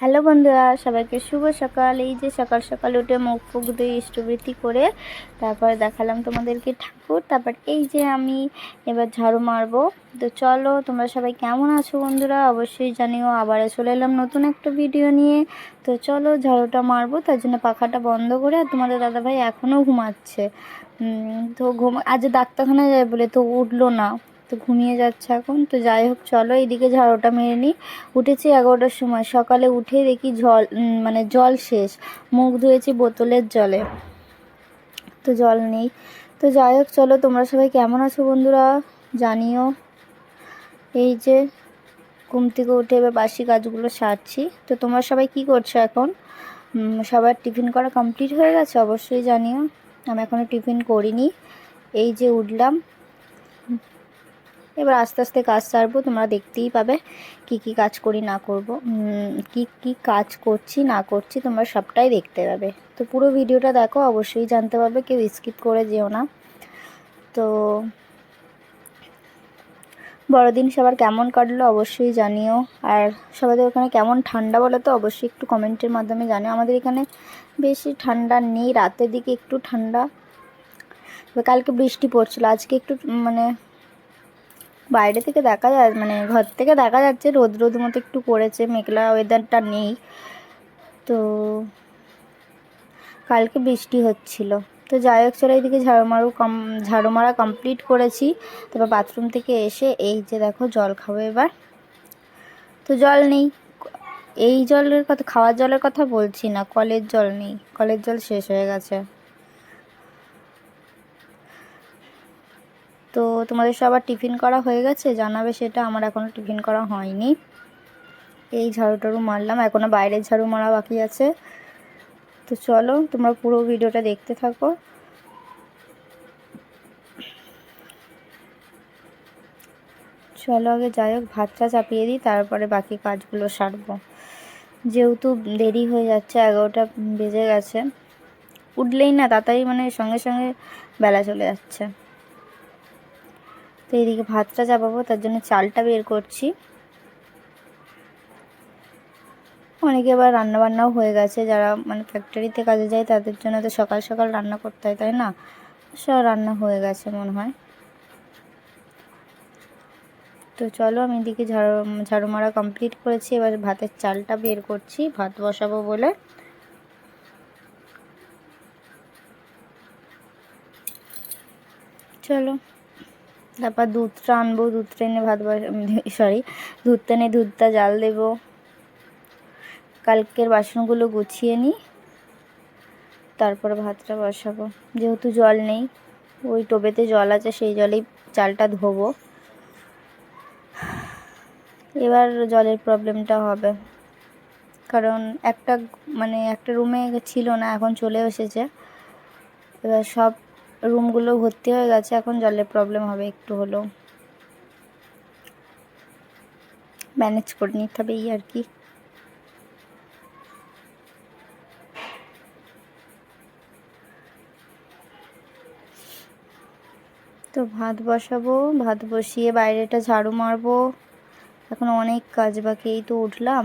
Hello বন্ধুরা, সবাইকে শুভ সকাল। এই যে সকাল সকাল উঠে মুখ ফুক দিয়ে ইষ্টবৃত্তি করে তারপর দেখালাম তোমাদেরকে ঠাকুর। তারপর এই যে আমি এবার ঝাড়ু মারবো। তো চলো, তোমরা সবাই কেমন আছো বন্ধুরা? অবশ্যই জানিও, আবার চলে এলাম নতুন একটা ভিডিও নিয়ে। তো চলো, ঝাড়ুটা মারবো, তার জন্য পাখাটা বন্ধ করে, আর তোমাদের দাদাভাই এখনও ঘুমাচ্ছে। তো ঘুম আজ ডাক্তারখানায় যায় বলে তো উঠল না। তো ঘুমিয়ে যাচ্ছে এখন। তো যাই হোক, চলো এইদিকে ঝাড়ুটা মেরে নিই। উঠেছি এগারোটার সময়। সকালে উঠে দেখি জল মানে জল শেষ। মুখ ধুয়েছি বোতলের জলে। তো জল নেই। তো যাই হোক, চলো তোমরা সবাই কেমন আছো বন্ধুরা? জানিও। এই যে ঘুম থেকে উঠে এবার বাসি কাজগুলো সারছি। তো তোমরা সবাই কি করছ এখন? সবার টিফিন করা কমপ্লিট হয়ে গেছে? অবশ্যই জানিও। আমি এখনও টিফিন করিনি। এই যে উঠলাম। এবার আস্তে আস্তে কাজ সারবো, তোমরা দেখতেই পাবে কি কি কাজ করি, না করব। কি কি কাজ করছি, না করছি, তোমরা সবটাই দেখতে পাবে। তো পুরো ভিডিওটা দেখো, অবশ্যই জানতে পারবে, কেউ স্কিপ করে যেও না। তো বড়দিন সবার কেমন কাটলো, অবশ্যই জানিও। আর সবাদের ওখানে কেমন ঠান্ডা বলো তো, অবশ্যই একটু কমেন্টের মাধ্যমে জানিও। আমাদের এখানে বেশি ঠান্ডা নেই, রাতের দিকে একটু ঠান্ডা। কালকে বৃষ্টি পড়ছিল, আজকে একটু মানে বাইরে থেকে দেখা যায় মানে ঘর থেকে দেখা যাচ্ছে রোদ রোদ মতো একটু করেছে মেঘলা ওয়েদারটা নেই। তো কালকে বৃষ্টি হচ্ছিল। তো যাই হোক, চলো এইদিকে ঝাড়ু মারু কম ঝাড়ু মারা কমপ্লিট করেছি। তারপর বাথরুম থেকে এসে এই যে দেখো, জল খাব এবার। তো জল নেই। এই জলের কথা, খাওয়ার জলের কথা বলছি না, কলের জল নেই। কলের জল শেষ হয়ে গেছে। তোমাদের সবার টিফিন করা হয়ে গেছে, জানাবে সেটা, আমার এখনও টিফিন করা হয়নি। এই ঝাড়ু টাড়ু মারলাম এখনও বাইরের ঝাড়ু মারা বাকি আছে। তো চলো, তোমরা পুরো ভিডিওটা দেখতে থাকো। চলো আগে যাই হোক, ভাতটা চাপিয়ে দিই, তারপরে বাকি কাজগুলো সারবো। যেহেতু দেরি হয়ে যাচ্ছে, এগারোটা বেজে গেছে। উঠলেই না, তাড়াতাড়ি মানে সঙ্গে সঙ্গে বেলা চলে যাচ্ছে। তো এইদিকে ভাতটা চাপাবো, তার জন্য চালটা বের করছি। অনেকে আবার রান্না বান্নাও হয়ে গেছে, যারা মানে ফ্যাক্টরিতে কাজে যায়, তাদের জন্য তো সকাল সকাল রান্না করতে হয়, তাই না? সব রান্না হয়ে গেছে মনে হয়। তো চলো আমি এদিকে ঝাড়ু ঝাড়ু মারা কমপ্লিট করেছি, এবার ভাতের চালটা বের করছি, ভাত বসাবো বলে। চলো। তারপর দুধটা আনব, দুধটা এনে ভাত সরি দুধটা এনে দুধটা জাল দেবো। কালকের বাসনগুলো গুছিয়ে নিই তারপরে ভাতটা বসাবো। যেহেতু জল নেই, ওই টোবেতে জল আছে, সেই জলেই চালটা ধোবো। এবার জলের প্রবলেমটা হবে। কারণ একটা মানে একটা রুমে ছিল না, এখন চলে এসেছে। এবার সব রুমগুলো ভর্তি হয়ে গেছে, এখন জলের প্রবলেম হবে, একটু হলেও ম্যানেজ করে নিতে হবে এই আর কি। তো ভাত বসাবো, ভাত বসিয়ে বাইরেটা ঝাড়ু মারবো। এখন অনেক কাজ বাকি, এই তো উঠলাম।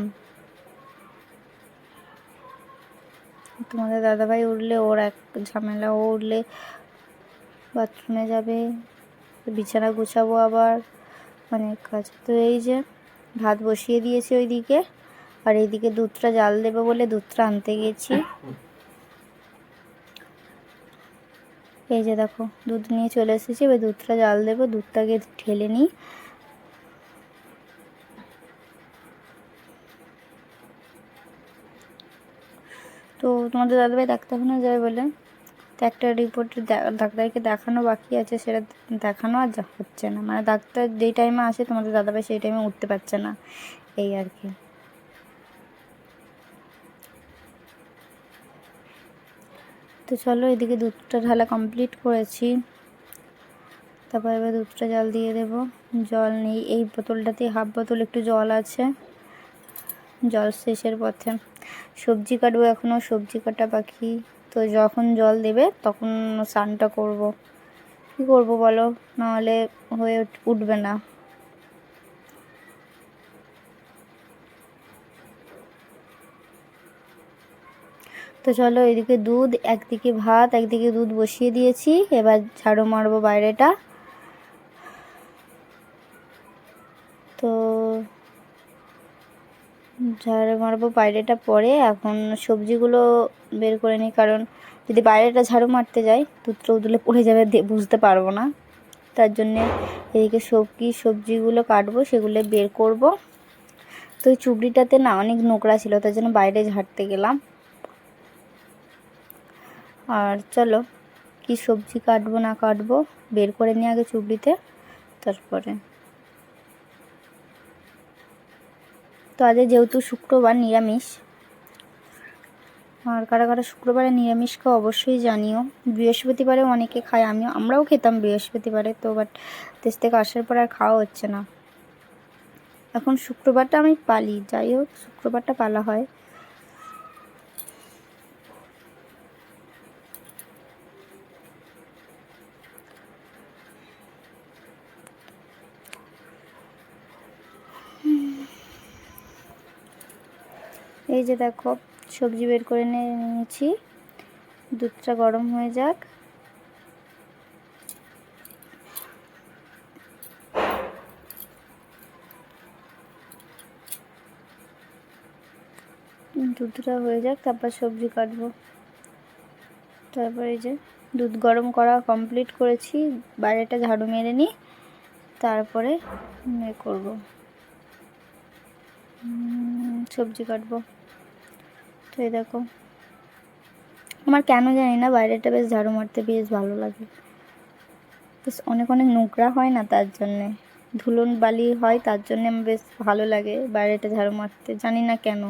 তোমাদের দাদাভাই উঠলে, ওর এক ঝামেলা ও উঠলে। বাথরুমে যাবে, বিছানা গুছাবো আবার, অনেক কাজ। তো এই যে ভাত বসিয়ে দিয়েছি ওইদিকে, আর এইদিকে দুধটা জাল দেবো বলে দুধটা আনতে গেছি। এই যে দেখো, দুধ নিয়ে চলে এসেছি, এবার দুধটা জাল দেবো দুধটাকে ঢেলে নিই। তো তোমাদের দাদাভাই ডাক্তারখানা যাবে বলে? তো একটা রিপোর্ট ডাক্তারকে দেখানো বাকি আছে, সেটা দেখানো আর হচ্ছে না। মানে ডাক্তার যেই টাইমে আসে, তোমাদের দাদাভাই সেই টাইমে উঠতে পারছে না। এই আর কি। তো চলো এদিকে দুধটা ঢালা কমপ্লিট করেছি। তারপর এবার দুধটা জল দিয়ে দেব। জল নেই, এই বোতলটাতে হাফ বোতল একটু জল আছে। জল শেষের পথে সবজি কাটবো এখনও সবজি কাটা বাকি। তো যখন জল দেবে তখন স্নানটা করব। কি করব বলো? নাহলে হয়ে উঠবে না। তো চলো এদিকে দুধ, একদিকে ভাত, একদিকে দুধ বসিয়ে দিয়েছি। এবার ঝাড়ু মারবো বাইরেটা। ঝাড়ু মারবো বাইরেটা পরে এখন সবজিগুলো বের করে নিই, কারণ যদি বাইরেটা ঝাড়ু মারতে যাই দুধটা উদলে পড়ে যাবে বুঝতে পারব না। তার জন্যে এদিকে সবজি সবজিগুলো কাটবো, সেগুলো বের করব। তো ওই চুবড়িটাতে না অনেক নোংরা ছিল, তার জন্য বাইরে ঝাড়তে গেলাম। আর চলো, কি সবজি কাটবো না কাটবো, বের করে নিয়ে আগে চুবড়িতে, তারপরে। তো আজ যেহেতু শুক্রবার নিরামিষ, আর কারা কারা শুক্রবারে নিরামিষ খাও অবশ্যই জানিও। বৃহস্পতিবারেও অনেকে খায়, আমিও, আমরাও খেতাম বৃহস্পতিবারে তো বাট দেশ থেকে আসার পর আর খাওয়া হচ্ছে না। এখন শুক্রবারটা আমি পালি, যাই হোক, শুক্রবারটা পালা হয়। এই যে দেখো, সবজি বের করে নিয়ে নিয়েছি। দুধটা গরম হয়ে যাক। দুধটা হয়ে যাক, তারপর সবজি কাটবো। তারপর এই যে দুধ গরম করা কমপ্লিট করেছি, বাইরেটা ঝাড়ু মেরে নিই, তারপরে এ করব। সবজি কাটবো। তো এই দেখো। আমার কেন জানি না বাইরেটা বেশ ঝাড়ু মারতে বেশ ভালো লাগে। বেশ অনেক অনেক নোংরা হয় না তার জন্যে? ধুলোন বালি হয় তার জন্যে আমার বেশ ভালো লাগে বাইরেটা ঝাড়ু মারতে, জানি না কেন।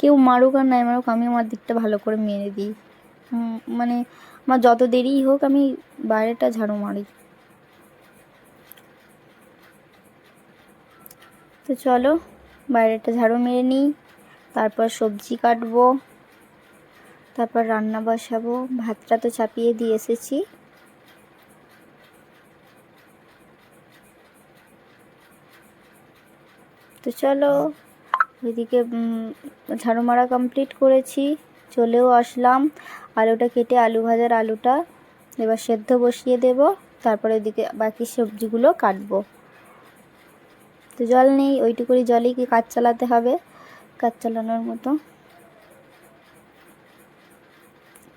কেউ মারুক আর নাই মারুক, আমি আমার দিকটা ভালো করে মেরে দিই। মানে আমার যত দেরিই হোক আমি বাইরেটা ঝাড়ু মারি। তো চলো বাইরেটা ঝাড়ু মেরে নিই, তারপর সবজি কাটবো, তারপর রান্না বসাবো। ভাতটা তো চাপিয়ে দিয়ে এসেছি। তো চলো, ওইদিকে ঝাড়ু মারা কমপ্লিট করেছি, চলেও আসলাম। আলুটা কেটে আলু ভাজার আলুটা এবার সেদ্ধ বসিয়ে দেব, তারপরে ওইদিকে বাকি সবজিগুলো কাটবো। তো জল নেই ওইটুকুনি জলেই কি কাজ চালাতে হবে? কাজ চালানোর মতো।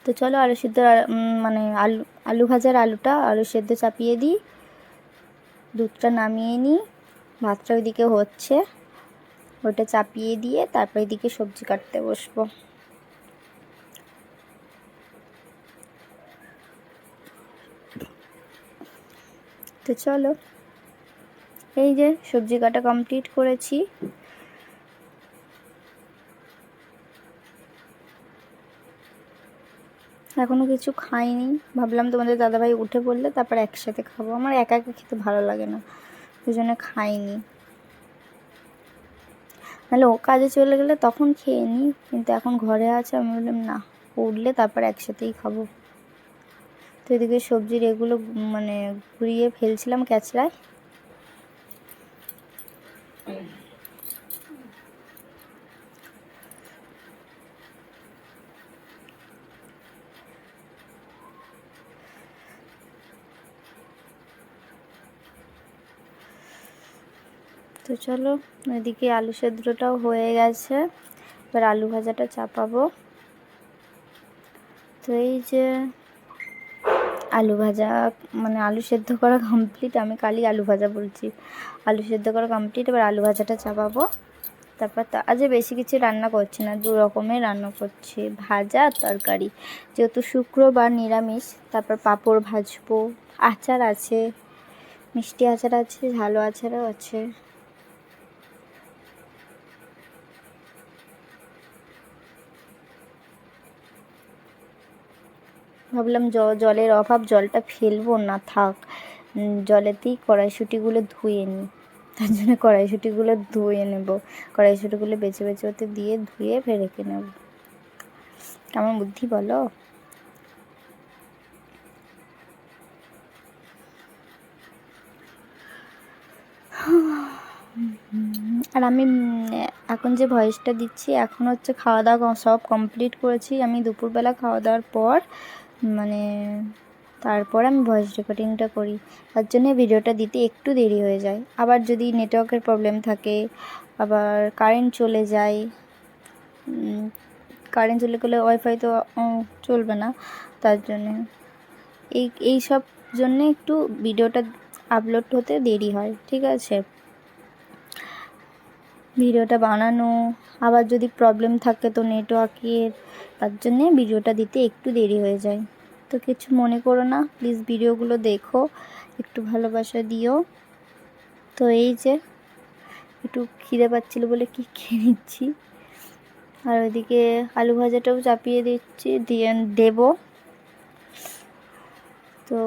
তো চলো আলু সিদ্ধ মানে আলু আলু ভাজার আলুটা আলু সেদ্ধ চাপিয়ে দিই। দুধটা নামিয়ে নিই। ভাতটা ওইদিকে হচ্ছে। ওটা চাপিয়ে দিয়ে তারপর এদিকে সবজি কাটতে বসবো। তো চলো। এই যে সবজি কাটা কমপ্লিট করেছি। এখনও কিছু খাইনি। ভাবলাম তোমাদের দাদাভাই উঠে পড়লে তারপর একসাথে খাব। আমার একা একা খেতে ভালো লাগে না। দুজনে খাইনি। নাহলে ও কাজে চলে গেলে তখন খেয়ে নিই কিন্তু এখন ঘরে আছে, আমি বললাম, না, উঠলে তারপর একসাথেই খাব। তো এদিকে সবজির এগুলো মানে ঘুরিয়ে ফেলছিলাম ক্যাচড়ায়। চলো ওইদিকে আলু সেদ্ধটাও হয়ে গেছে। এবার আলু ভাজাটা চাপাবো। তো এই যে আলু ভাজা মানে আলু সেদ্ধ করা কমপ্লিট আমি কালই আলু ভাজা বলছি। আলু সেদ্ধ করা কমপ্লিট এবার আলু ভাজাটা চাপাবো। তারপর তা আজ বেশি কিছু রান্না করছি না, দু রকমের রান্না করছি। ভাজা, তরকারি। যেহেতু শুক্রবার নিরামিষ, তারপর পাঁপড় ভাজবো। আচার আছে, মিষ্টি আচার আছে ঝালো আচারও আছে। ভাবলাম জলের অভাব, জলটা ফেলব, না থাক। জলেতেই কড়াইশুঁটিগুলো ধুয়ে নিই তার জন্য কড়াইশুঁটিগুলো ধুয়ে নেব। কড়াইশুঁটিগুলো বেছে বেছে ওতে দিয়ে ধুয়ে ফের রেখে নেব। কেমন বুদ্ধি বলো? আর আমি এখন যে ভয়েসটা দিচ্ছি, এখন হচ্ছে খাওয়া দাওয়া সব কমপ্লিট করেছি। আমি দুপুরবেলা খাওয়া দাওয়ার পর মানে তারপর আমি ভয়েস রেকর্ডিংটা করি। তার জন্য ভিডিওটা দিতে একটু দেরি হয়ে যায়। আবার যদি নেটওয়ার্কের প্রবলেম থাকে, আবার কারেন্ট চলে যায় কারেন্ট চলে গেলে ওয়াইফাই তো চলবে না, তার জন্যে। এই এই সব জন্যে একটু ভিডিওটা আপলোড হতে দেরি হয়, ঠিক আছে? ভিডিওটা বানানো, আবার যদি প্রবলেম থাকে তো নেটওয়ার্কের তার জন্যে ভিডিওটা দিতে একটু দেরি হয়ে যায়। তো কিছু মনে করো না প্লিজ ভিডিওগুলো দেখো, একটু ভালোবাসা দিও। তো এই যে, একটু খিদে পাচ্ছিল বলে কি খেয়ে নিচ্ছি। আর ওইদিকে আলু ভাজাটাও চাপিয়ে দিচ্ছি, দিয়ে দেবো। তো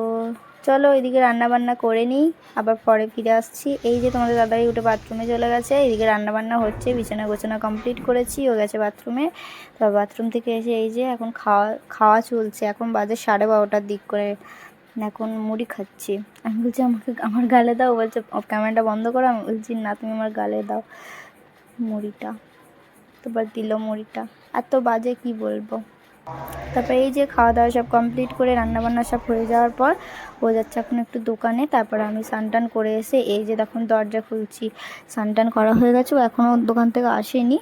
চলো ওইদিকে রান্না বান্না করে নিই, আবার পরে ফিরে আসছি। এই যে তোমাদের দাদাই উঠে বাথরুমে চলে গেছে এইদিকে রান্না বান্না হচ্ছে, বিছানা গোছানা কমপ্লিট করেছি, ও গেছে বাথরুমে তো বাথরুম থেকে এসে এই যে এখন খাওয়া খাওয়া চলছে, এখন বাজে সাড়ে বারোটার দিক করে এখন মুড়ি খাচ্ছি। আমি বলছি, আমাকে, আমার গালে দাও বলছে ক্যামেরাটা বন্ধ করো, আমি বলছি, না, তুমি আমার গালে দাও মুড়িটা। তারপর দিল মুড়িটা। এত বাজে কি বলব? তারপরে এই যে খাওয়া দাওয়া সব কমপ্লিট করে রান্নাবান্না সব হয়ে যাওয়ার পর, ও যাচ্ছে এখন একটু দোকানে। তারপর আমি স্নান করে এসে এই যে দেখুন দরজা খুলছি। স্নান করা হয়ে গেছে, ও এখনও দোকান থেকে আসেনি।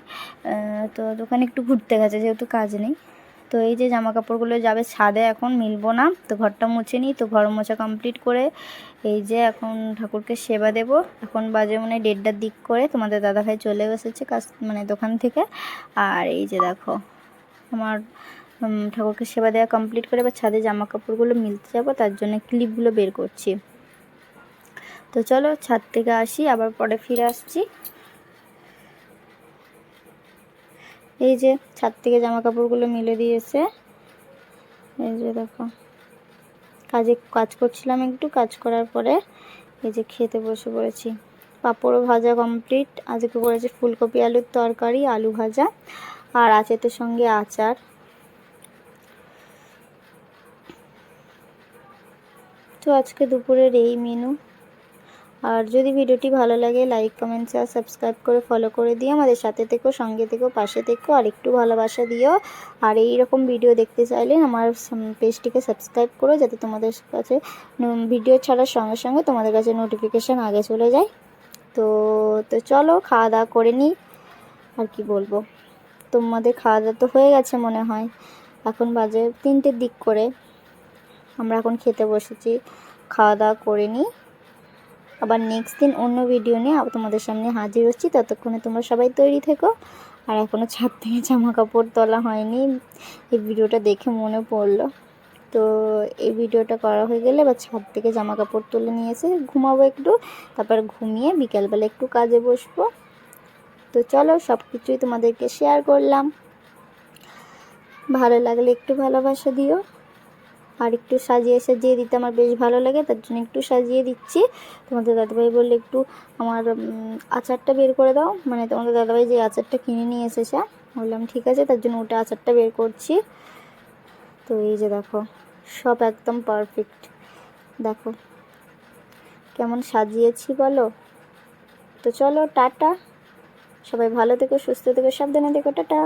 তো দোকানে একটু ঘুরতে গেছে, যেহেতু কাজ নেই। তো এই যে জামা কাপড়গুলো যাবে ছাদে এখন, মিলবো না। তো ঘরটা মুছে নিই, তো ঘর মোছা কমপ্লিট করে এই যে এখন ঠাকুরকে সেবা দেব। এখন বাজে মানে হয় দেড়টার দিক করে, তোমাদের দাদাভাই চলে এসেছে কাজ মানে দোকান থেকে। আর এই যে দেখো, আমার ঠাকুরকে সেবা দেওয়া কমপ্লিট করে এবার ছাদে জামা কাপড়গুলো মিলতে যাব, তার জন্য ক্লিপগুলো বের করছি। তো চলো ছাদ থেকে আসি, আবার পরে ফিরে আসছি। এই যে ছাদ থেকে জামা কাপড়গুলো মিলে দিয়েছে। এই যে দেখো। কাজে কাজ করছিলাম একটু, কাজ করার পরে এই যে খেতে বসে পড়েছি। পাঁপড়ও ভাজা কমপ্লিট আজকে করেছি ফুলকপি আলুর তরকারি, আলু ভাজা, আর তো সঙ্গে আচার। তো আজকে দুপুরের এই মেনু আর যদি ভিডিওটি ভালো লাগে লাইক কমেন্ট শেয়ার সাবস্ক্রাইব করে ফলো করে দিও। আমাদের সাথে থেকো, সঙ্গে থেকো, পাশে থেকো, আর একটু ভালোবাসা দিও। আর এই রকম ভিডিও দেখতে চাইলে আমার পেজটিকে সাবস্ক্রাইব করো, যাতে তোমাদের কাছে ভিডিও ছাড়ার সঙ্গে সঙ্গে তোমাদের কাছে নোটিফিকেশান আগে চলে যায়। তো তো চলো, খাওয়া দাওয়া করে নিই। আর কি বলব? তোমাদের খাওয়া দাওয়া তো হয়ে গেছে মনে হয়। এখন বাজে তিনটের দিক করে। আমরা এখন খেতে বসেছি। খাওয়া দাওয়া করে নিই আবার নেক্সট দিন অন্য ভিডিও নিয়ে আবার তোমাদের সামনে হাজির হচ্ছি। ততক্ষণে তোমরা সবাই তৈরি থেকো। আর এখনও ছাদ থেকে জামা কাপড় তোলা হয়নি। এই ভিডিওটা দেখে মনে পড়ল। তো এই ভিডিওটা করা হয়ে গেলে এবার ছাদ থেকে জামা কাপড় তুলে নিয়ে এসে ঘুমাবো একটু। তারপর ঘুমিয়ে বিকালবেলা একটু কাজে বসবো। তো চলো সব কিছুই তোমাদেরকে শেয়ার করলাম। ভালো লাগলে একটু ভালোবাসা দিও। আর একটু সাজিয়ে সাজিয়ে দিতে আমার বেশ ভালো লাগে, তার জন্য একটু সাজিয়ে দিচ্ছি। তোমাদের দাদাভাই বললে একটু আমার আচারটা বের করে দাও। মানে তোমাদের দাদাভাই যে আচারটা কিনে নিয়ে এসেছে, বললাম ঠিক আছে, তার জন্য ওটা আচারটা বের করছি। তো এই যে দেখো, সব একদম পারফেক্ট দেখো, কেমন সাজিয়েছি বলো? তো চলো, টাটা। সবাই ভালো থেকো, সুস্থ থেকো, সাবধানে থেকো, টাটা।